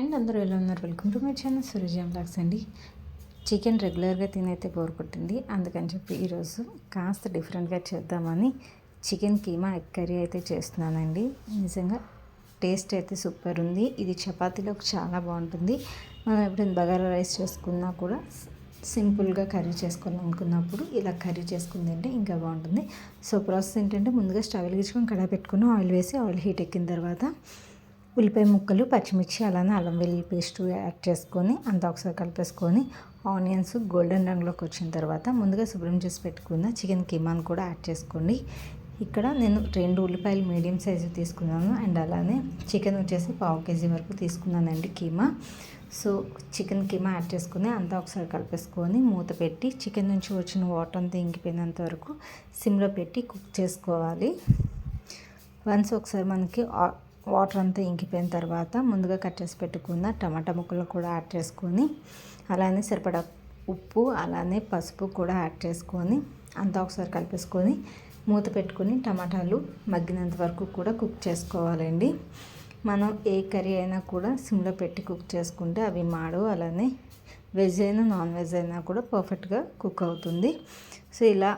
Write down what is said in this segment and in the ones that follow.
And అందరూ ఎలా ఉన్నారు? Welcome to my channel Surajam blogs అండి. చికెన్ రెగ్యులర్గా తినైతే బోర్ కొట్టింది. అందుకని చెప్పి ఈరోజు కాస్త డిఫరెంట్గా చేద్దామని చికెన్ కీమా ఎగ్ కర్రీ అయితే చేస్తున్నానండి. నిజంగా టేస్ట్ అయితే సూపర్ ఉంది. ఇది చపాతీలోకి చాలా బాగుంటుంది. మనం ఎప్పుడైనా బగారా రైస్ చేసుకున్నా కూడా సింపుల్గా కర్రీ చేసుకోవాలనుకున్నప్పుడు ఇలా కర్రీ చేసుకుంది అంటే ఇంకా బాగుంటుంది. సో ప్రాసెస్ ఏంటంటే ముందుగా స్టవ్ వెలిగించుకొని కడాయి పెట్టుకుని ఆయిల్ వేసి ఆయిల్ హీట్ ఎక్కిన తర్వాత ఉల్లిపాయ ముక్కలు పచ్చిమిర్చి అలానే అల్లం వెల్లుల్లి పేస్ట్ యాడ్ చేసుకొని అంతా ఒకసారి కలిపేసుకొని ఆనియన్స్ గోల్డెన్ రంగులోకి వచ్చిన తర్వాత ముందుగా శుభ్రం చేసి పెట్టుకున్న చికెన్ కీమాను కూడా యాడ్ చేసుకోండి. ఇక్కడ నేను రెండు ఉల్లిపాయలు మీడియం సైజు తీసుకున్నాను అండ్ అలానే చికెన్ వచ్చేసి పావు కేజీ వరకు తీసుకున్నానండి keema. So chicken keema add చేసుకుని అంతా ఒకసారి కలిపేసుకొని మూత పెట్టి చికెన్ నుంచి వచ్చిన వాటర్ అంతా ఇంకిపోయినంత వరకు సిమ్లో పెట్టి కుక్ చేసుకోవాలి. వన్స్ ఒకసారి మనకి వాటర్ అంతా ఇంకిపోయిన తర్వాత ముందుగా కట్ చేసి పెట్టుకున్న టమాటా ముక్కలు కూడా యాడ్ చేసుకొని అలానే సరిపడా ఉప్పు అలానే పసుపు కూడా యాడ్ చేసుకొని అంతా ఒకసారి కలిపేసుకొని మూత పెట్టుకొని టమాటాలు మగ్గినంత వరకు కూడా కుక్ చేసుకోవాలండి. మనం ఏ కర్రీ అయినా కూడా సిమ్లో పెట్టి కుక్ చేసుకుంటే అవి మాడు అలానే వెజ్ అయినా నాన్ వెజ్ అయినా కూడా పర్ఫెక్ట్గా కుక్ అవుతుంది. సో ఇలా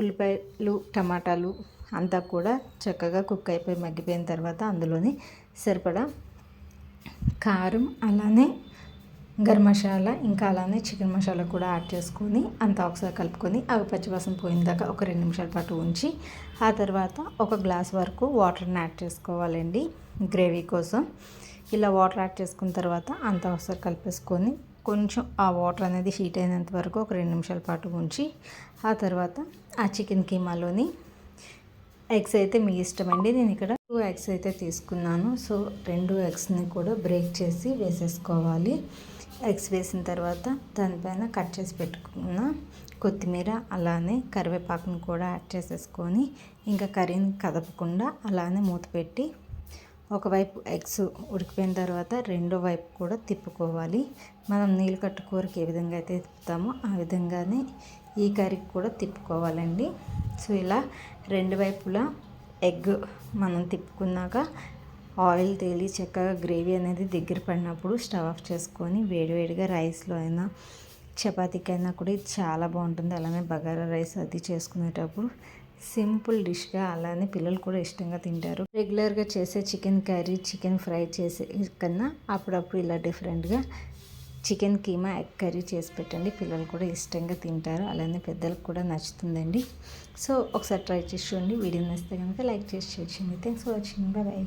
ఉల్లిపాయలు టమాటాలు అంతా కూడా చక్కగా కుక్ అయిపోయి మగ్గిపోయిన తర్వాత అందులోని సరిపడా కారం అలానే గరం మసాలా ఇంకా అలానే చికెన్ మసాలా కూడా యాడ్ చేసుకొని అంతా ఒకసారి కలుపుకొని అవి పచ్చివాసన పోయిన దాకా ఒక రెండు నిమిషాల పాటు ఉంచి ఆ తర్వాత ఒక గ్లాస్ వరకు వాటర్ని యాడ్ చేసుకోవాలండి గ్రేవీ కోసం. ఇలా వాటర్ యాడ్ చేసుకున్న తర్వాత అంతా ఒకసారి కలిపేసుకొని కొంచెం ఆ వాటర్ అనేది హీట్ అయినంత వరకు ఒక రెండు నిమిషాల పాటు ఉంచి ఆ తర్వాత ఆ చికెన్ కీమాలోని ఎగ్స్ అయితే మీ ఇష్టం అండి. నేను ఇక్కడ టూ ఎగ్స్ అయితే తీసుకున్నాను. సో రెండు ఎగ్స్ని కూడా బ్రేక్ చేసి వేసేసుకోవాలి. ఎగ్స్ వేసిన తర్వాత దానిపైన కట్ చేసి పెట్టుకున్న కొత్తిమీర అలానే కరివేపాకును కూడా యాడ్ చేసేసుకొని ఇంకా కర్రీని కదపకుండా అలానే మూత పెట్టి ఒకవైపు ఎగ్స్ ఉడికిపోయిన తర్వాత రెండో వైపు కూడా తిప్పుకోవాలి. మనం నీళ్ళు కట్టుకూరకి ఏ విధంగా అయితే తిప్పుతామో ఆ విధంగానే ఈ కర్రీకి కూడా తిప్పుకోవాలండి. సో ఇలా రెండు వైపులా ఎగ్ మనం తిప్పుకున్నాక ఆయిల్ తేలి చక్కగా గ్రేవీ అనేది దగ్గర పడినప్పుడు స్టవ్ ఆఫ్ చేసుకొని వేడివేడిగా రైస్లో అయినా చపాతీకైనా కూడా ఇది చాలా బాగుంటుంది. అలానే బగారా రైస్ అది చేసుకునేటప్పుడు సింపుల్ డిష్గా అలానే పిల్లలు కూడా ఇష్టంగా తింటారు. రెగ్యులర్గా చేసే చికెన్ కర్రీ చికెన్ ఫ్రై చేసే కన్నా అప్పుడప్పుడు ఇలా డిఫరెంట్గా చికెన్ కీమా ఎగ్ కర్రీ చేసి పెట్టండి. పిల్లలు కూడా ఇష్టంగా తింటారు. అలానే పెద్దలకు కూడా నచ్చుతుందండి. సో ఒకసారి ట్రై చేసి చూడండి. వీడియో నచ్చితే కనుక లైక్ చేసి చేయండి. Thanks for watching bye